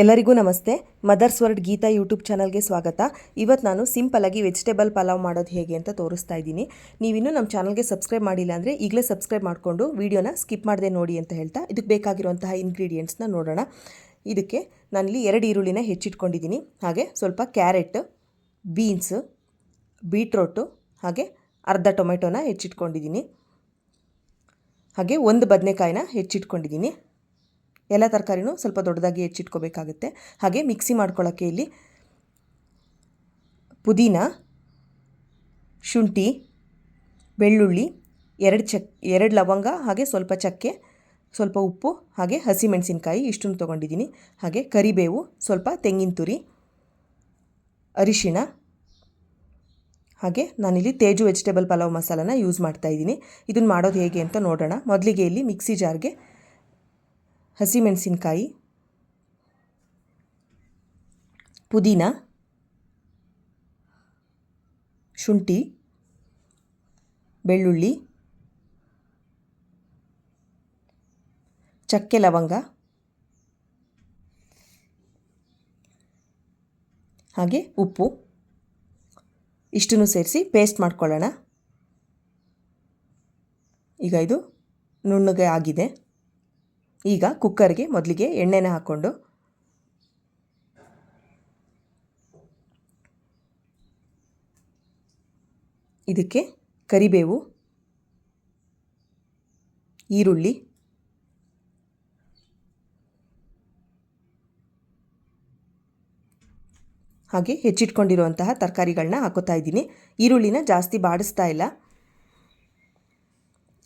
ಎಲ್ಲರಿಗೂ ನಮಸ್ತೆ. Mother's word Geetha YouTube ಚಾನಲ್ಗೆ ಸ್ವಾಗತ. ಇವತ್ತು ನಾನು ಸಿಂಪಲಾಗಿ ವೆಜಿಟೇಬಲ್ ಪಲಾವ್ ಮಾಡೋದು ಹೇಗೆ ಅಂತ ತೋರಿಸ್ತಾ ಇದ್ದೀನಿ. ನೀವಿನ್ನೂ ನಮ್ಮ ಚಾನಲ್ಗೆ ಸಬ್ಸ್ಕ್ರೈಬ್ ಮಾಡಿಲ್ಲ ಅಂದರೆ ಈಗಲೇ ಸಬ್ಸ್ಕ್ರೈಬ್ ಮಾಡಿಕೊಂಡು ವೀಡಿಯೋನ ಸ್ಕಿಪ್ ಮಾಡದೆ ನೋಡಿ ಅಂತ ಹೇಳ್ತಾ ಇದಕ್ಕೆ ಬೇಕಾಗಿರುವಂತಹ ಇಂಗ್ರೀಡಿಯೆಂಟ್ಸ್ನ ನೋಡೋಣ. ಇದಕ್ಕೆ ನಾನಿಲ್ಲಿ ಎರಡು ಈರುಳ್ಳಿನ ಹೆಚ್ಚಿಟ್ಕೊಂಡಿದ್ದೀನಿ. ಹಾಗೆ ಸ್ವಲ್ಪ ಕ್ಯಾರೆಟ್, ಬೀನ್ಸ್, ಬೀಟ್ರೋಟು, ಹಾಗೆ ಅರ್ಧ ಟೊಮೆಟೊನ ಹೆಚ್ಚಿಟ್ಕೊಂಡಿದ್ದೀನಿ. ಹಾಗೆ ಒಂದು ಬದನೆಕಾಯಿನ ಹೆಚ್ಚಿಟ್ಕೊಂಡಿದ್ದೀನಿ. ಎಲ್ಲ ತರಕಾರಿನೂ ಸ್ವಲ್ಪ ದೊಡ್ಡದಾಗಿ ಹೆಚ್ಚಿಟ್ಕೋಬೇಕಾಗುತ್ತೆ. ಹಾಗೆ ಮಿಕ್ಸಿ ಮಾಡ್ಕೊಳ್ಳೋಕ್ಕೆ ಇಲ್ಲಿ ಪುದೀನ, ಶುಂಠಿ, ಬೆಳ್ಳುಳ್ಳಿ, ಎರಡು ಚಕ್, ಎರಡು ಲವಂಗ, ಹಾಗೆ ಸ್ವಲ್ಪ ಚಕ್ಕೆ, ಸ್ವಲ್ಪ ಉಪ್ಪು, ಹಾಗೆ ಹಸಿಮೆಣಸಿನ್ಕಾಯಿ ಇಷ್ಟನ್ನು ತೊಗೊಂಡಿದ್ದೀನಿ. ಹಾಗೆ ಕರಿಬೇವು, ಸ್ವಲ್ಪ ತೆಂಗಿನ ತುರಿ, ಅರಿಶಿಣ, ಹಾಗೆ ನಾನಿಲ್ಲಿ ತೇಜು ವೆಜಿಟೇಬಲ್ ಪಲಾವ್ ಮಸಾಲಾನ ಯೂಸ್ ಮಾಡ್ತಾ ಇದ್ದೀನಿ. ಇದನ್ನು ಮಾಡೋದು ಹೇಗೆ ಅಂತ ನೋಡೋಣ. ಮೊದಲಿಗೆ ಇಲ್ಲಿ ಮಿಕ್ಸಿ ಜಾರ್ಗೆ ಹಸಿಮೆಣಸಿನ್ಕಾಯಿ, ಪುದೀನ, ಶುಂಠಿ, ಬೆಳ್ಳುಳ್ಳಿ, ಚಕ್ಕೆ ಲವಂಗ ಹಾಗೆ ಉಪ್ಪು ಇಷ್ಟನ್ನು ಸೇರಿಸಿ ಪೇಸ್ಟ್ ಮಾಡ್ಕೊಳ್ಳೋಣ. ಈಗ ಇದು ನುಣ್ಣಗೆ ಆಗಿದೆ. ಈಗ ಕುಕ್ಕರ್ಗೆ ಮೊದಲಿಗೆ ಎಣ್ಣೆನ ಹಾಕ್ಕೊಂಡು ಇದಕ್ಕೆ ಕರಿಬೇವು, ಈರುಳ್ಳಿ, ಹಾಗೆ ಹೆಚ್ಚಿಟ್ಕೊಂಡಿರುವಂತಹ ತರಕಾರಿಗಳನ್ನ ಹಾಕೋತಾ ಇದ್ದೀನಿ. ಈರುಳ್ಳಿನ ಜಾಸ್ತಿ ಬಾಡಿಸ್ತಾ ಇಲ್ಲ.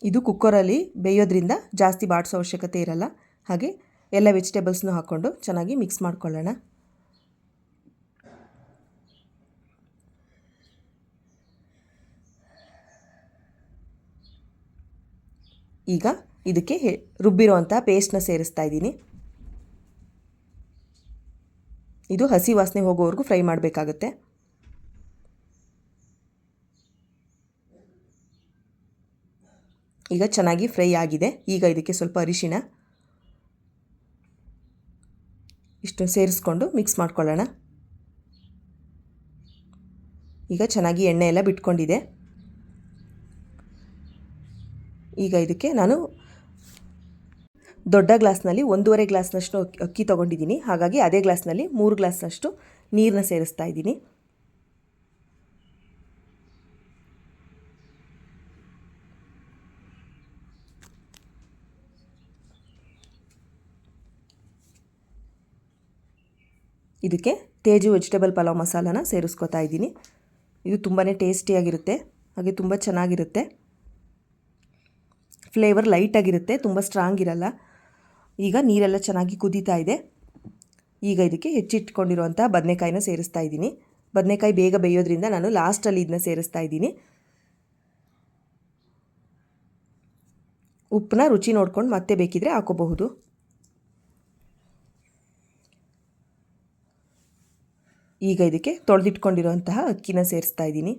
ಇದು ಕುಕ್ಕರಲ್ಲಿ ಬೇಯೋದ್ರಿಂದ ಜಾಸ್ತಿ ಬಾಡಿಸೋ ಅವಶ್ಯಕತೆ ಇರಲ್ಲ. ಹಾಗೆ ಎಲ್ಲ ವೆಜಿಟೇಬಲ್ಸ್ನೂ ಹಾಕ್ಕೊಂಡು ಚೆನ್ನಾಗಿ ಮಿಕ್ಸ್ ಮಾಡ್ಕೊಳ್ಳೋಣ. ಈಗ ಇದಕ್ಕೆ ರುಬ್ಬಿರುವಂಥ ಪೇಸ್ಟ್ನ ಸೇರಿಸ್ತಾ ಇದ್ದೀನಿ. ಇದು ಹಸಿ ವಾಸನೆ ಹೋಗೋವರೆಗೂ ಫ್ರೈ ಮಾಡಬೇಕಾಗತ್ತೆ. ಈಗ ಚೆನ್ನಾಗಿ ಫ್ರೈ ಆಗಿದೆ. ಈಗ ಇದಕ್ಕೆ ಸ್ವಲ್ಪ ಅರಿಶಿನ ಇಷ್ಟು ಸೇರಿಸ್ಕೊಂಡು ಮಿಕ್ಸ್ ಮಾಡ್ಕೊಳ್ಳೋಣ. ಈಗ ಚೆನ್ನಾಗಿ ಎಣ್ಣೆ ಎಲ್ಲ ಬಿಟ್ಕೊಂಡಿದೆ. ಈಗ ಇದಕ್ಕೆ ನಾನು ದೊಡ್ಡ ಗ್ಲಾಸ್ನಲ್ಲಿ ಒಂದೂವರೆ ಗ್ಲಾಸ್ನಷ್ಟು ಅಕ್ಕಿ ತೊಗೊಂಡಿದ್ದೀನಿ. ಹಾಗಾಗಿ ಅದೇ ಗ್ಲಾಸ್ನಲ್ಲಿ ಮೂರು ಗ್ಲಾಸ್ನಷ್ಟು ನೀರನ್ನ ಸೇರಿಸ್ತಾ ಇದ್ದೀನಿ. ಇದಕ್ಕೆ ತೇಜು ವೆಜಿಟೇಬಲ್ ಪಲಾವ್ ಮಸಾಲಾನ ಸೇರಿಸ್ಕೊತಾ ಇದ್ದೀನಿ. ಇದು ತುಂಬಾ ಟೇಸ್ಟಿಯಾಗಿರುತ್ತೆ, ಹಾಗೆ ತುಂಬ ಚೆನ್ನಾಗಿರುತ್ತೆ. ಫ್ಲೇವರ್ ಲೈಟಾಗಿರುತ್ತೆ, ತುಂಬ ಸ್ಟ್ರಾಂಗ್ ಇರಲ್ಲ. ಈಗ ನೀರೆಲ್ಲ ಚೆನ್ನಾಗಿ ಕುದೀತಾ ಇದೆ. ಈಗ ಇದಕ್ಕೆ ಹೆಚ್ಚಿಟ್ಕೊಂಡಿರುವಂಥ ಬದನೆಕಾಯಿನ ಸೇರಿಸ್ತಾ ಇದ್ದೀನಿ. ಬದನೆಕಾಯಿ ಬೇಗ ಬೇಯೋದ್ರಿಂದ ನಾನು ಲಾಸ್ಟಲ್ಲಿ ಇದನ್ನ ಸೇರಿಸ್ತಾ ಇದ್ದೀನಿ. ಉಪ್ಪನ್ನ ರುಚಿ ನೋಡ್ಕೊಂಡು ಮತ್ತೆ ಬೇಕಿದ್ರೆ ಹಾಕೋಬಹುದು. ಈಗ ಇದಕ್ಕೆ ತೊಳೆದಿಟ್ಕೊಂಡಿರುವಂತಹ ಅಕ್ಕಿನ ಸೇರಿಸ್ತಾ ಇದ್ದೀನಿ.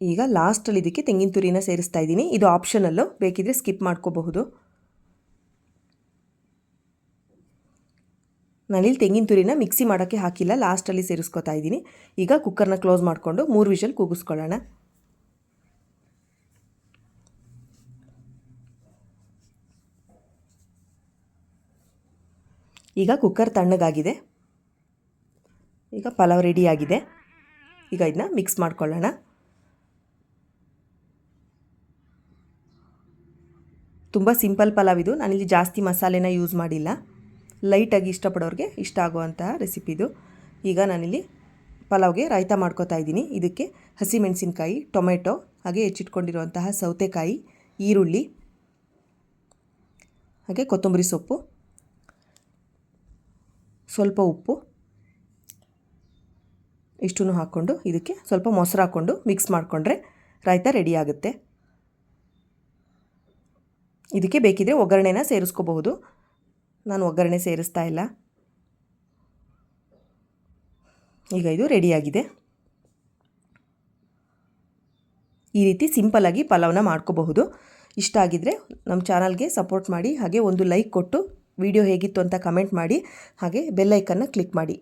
ಈಗ ಲಾಸ್ಟಲ್ಲಿ ಇದಕ್ಕೆ ತೆಂಗಿನ ತುರಿನ ಸೇರಿಸ್ತಾ ಇದ್ದೀನಿ. ಇದು ಆಪ್ಷನಲ್ಲು ಬೇಕಿದ್ರೆ ಸ್ಕಿಪ್ ಮಾಡ್ಕೋಬಹುದು. ನಾನಿಲ್ಲಿ ತೆಂಗಿನ ತುರಿನ ಮಿಕ್ಸಿ ಮಾಡೋಕ್ಕೆ ಹಾಕಿಲ್ಲ ಲಾಸ್ಟಲ್ಲಿ ಸೇರಿಸ್ಕೊತಾ ಇದ್ದೀನಿ. ಈಗ ಕುಕ್ಕರ್ನ ಕ್ಲೋಸ್ ಮಾಡಿಕೊಂಡು ಮೂರು ವಿಷಲ್ ಕೂಗಿಸ್ಕೊಳ್ಳೋಣ. ಈಗ ಕುಕ್ಕರ್ ತಣ್ಣಗಾಗಿದೆ. ಈಗ ಪಲಾವ್ ರೆಡಿಯಾಗಿದೆ ಈಗ ಇದನ್ನ ಮಿಕ್ಸ್ ಮಾಡ್ಕೊಳ್ಳೋಣ. ತುಂಬ ಸಿಂಪಲ್ ಪಲಾವ್ ಇದು. ನಾನಿಲ್ಲಿ ಜಾಸ್ತಿ ಮಸಾಲೆನ ಯೂಸ್ ಮಾಡಿಲ್ಲ. ಲೈಟಾಗಿ ಇಷ್ಟಪಡೋರಿಗೆ ಇಷ್ಟ ಆಗುವಂತಹ ರೆಸಿಪಿದು ಈಗ ನಾನಿಲ್ಲಿ ಪಲಾವ್ಗೆ ರಾಯ್ತ ಮಾಡ್ಕೋತಾ ಇದ್ದೀನಿ. ಇದಕ್ಕೆ ಹಸಿಮೆಣಸಿನ್ಕಾಯಿ, ಟೊಮೆಟೊ, ಹಾಗೆ ಹೆಚ್ಚಿಟ್ಕೊಂಡಿರುವಂತಹ ಸೌತೆಕಾಯಿ, ಈರುಳ್ಳಿ, ಹಾಗೆ ಕೊತ್ತಂಬರಿ ಸೊಪ್ಪು. ಸ್ವಲ್ಪ ಉಪ್ಪು, ಇಷ್ಟನ್ನು ಹಾಕ್ಕೊಂಡು ಇದಕ್ಕೆ ಸ್ವಲ್ಪ ಮೊಸರು ಹಾಕ್ಕೊಂಡು ಮಿಕ್ಸ್ ಮಾಡಿಕೊಂಡ್ರೆ ರಾಯ್ತ ರೆಡಿ ಆಗುತ್ತೆ. ಇದಕ್ಕೆ ಬೇಕಿದ್ರೆ ಒಗ್ಗರಣೆನ ಸೇರಿಸ್ಕೋಬಹುದು. ನಾನು ಒಗ್ಗರಣೆ ಸೇರಿಸ್ತಾ ಇಲ್ಲ. ಈಗ ಇದು ರೆಡಿಯಾಗಿದೆ ಈ ರೀತಿ ಸಿಂಪಲ್ಲಾಗಿ ಪಲಾವ್ನ ಮಾಡ್ಕೋಬಹುದು. ಇಷ್ಟ ಆಗಿದ್ದರೆ ನಮ್ಮ ಚಾನಲ್ಗೆ ಸಪೋರ್ಟ್ ಮಾಡಿ, ಹಾಗೆ ಒಂದು ಲೈಕ್ ಕೊಟ್ಟು. ವಿಡಿಯೋ ಹೇಗಿತ್ತು ಅಂತ ಕಮೆಂಟ್ ಮಾಡಿ ಹಾಗೆ ಬೆಲ್ಲೈಕನ್ನ ಕ್ಲಿಕ್ ಮಾಡಿ.